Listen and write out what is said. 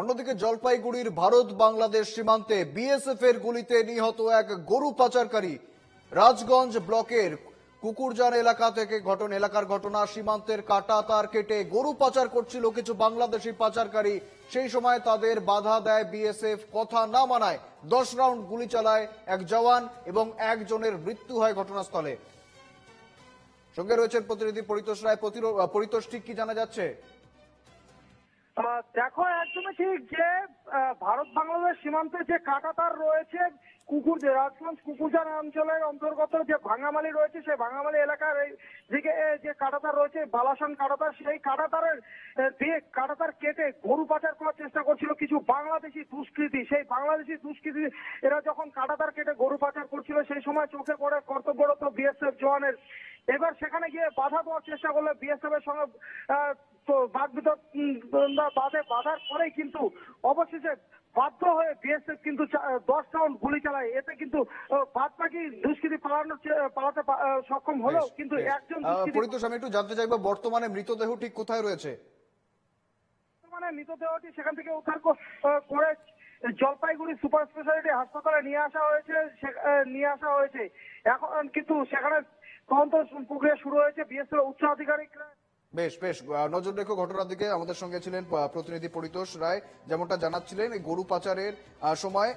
অন্যদিকে জলপাইগুড়ির ভারত বাংলাদেশ সীমান্তে বিএসএফ এর গুলিতে নিহত এক গরু পাচারকারী রাজগঞ্জ ব্লকের কুকুরজান এলাকা থেকে ঘটন এলাকার ঘটনা সীমান্তের কাটা তার কেটে গরু পাচার করছিল কিছু বাংলাদেশি পাচারকারী। সেই সময় তাদের বাধা দেয় বিএসএফ কথা না মানায় দশ রাউন্ড গুলি চালায় এক জওয়ান এবং একজনের মৃত্যু হয় ঘটনাস্থলে। সঙ্গে রয়েছেন প্রতিনিধি পরিতোষ রায়। পরিতোষ, ঠিক কি জানা যাচ্ছে? দেখো, একদমই ঠিক যে ভারত বাংলাদেশ সীমান্তে যে কাটাতার রয়েছে, কুকুর যে রাজগঞ্জ কুকুরজান অঞ্চলের অন্তর্গত যে ভাঙামালি রয়েছে, সেই ভাঙামালি এলাকার দিকে যে কাটাতার রয়েছে, বালাসান কাটাতার, সেই কাটাতারের দিয়ে কাটাতার কেটে গরু পাচার করার চেষ্টা করছিল কিছু বাংলাদেশি দুষ্কৃতি। সেই বাংলাদেশি দুষ্কৃতি, এরা যখন কাটাতার কেটে গরু পাচার করছিল, সেই সময় চোখে পড়ে কর্তব্যরত বিএসএফ জওয়ানের এবার সেখানে গিয়ে বাধা দেওয়ার চেষ্টা করলে বিএসএফ এর সঙ্গে বাদ বিতর বাধে বাধার পরেই কিন্তু অবশেষে বাধ্য হয়ে বিএসএফ কিন্তু দশ রাউন্ড গুলি চালায়। এতে কিন্তু বাদ বাকি দুষ্কৃতী পালানোর পালাতে সক্ষম হলেও কিন্তু একজন পরিতোষ আমি একটু জানতে চাইব বর্তমানে মৃতদেহ ঠিক কোথায় রয়েছে? বর্তমানে মৃতদেহটি সেখান থেকে উদ্ধার করে জলপাইগুড়ি সুপার স্পেশালিটি হাসপাতালে নিয়ে আসা হয়েছে নিয়ে আসা হয়েছে। এখন কিন্তু সেখানে শুরু হয়েছে উচ্চ আধিকারিকরা বেশ বেশ নজর রেখো ঘটনার দিকে। আমাদের সঙ্গে ছিলেন প্রতিনিধি পরিতোষ রায়। যেমনটা জানাচ্ছিলেন, গরু পাচারের সময়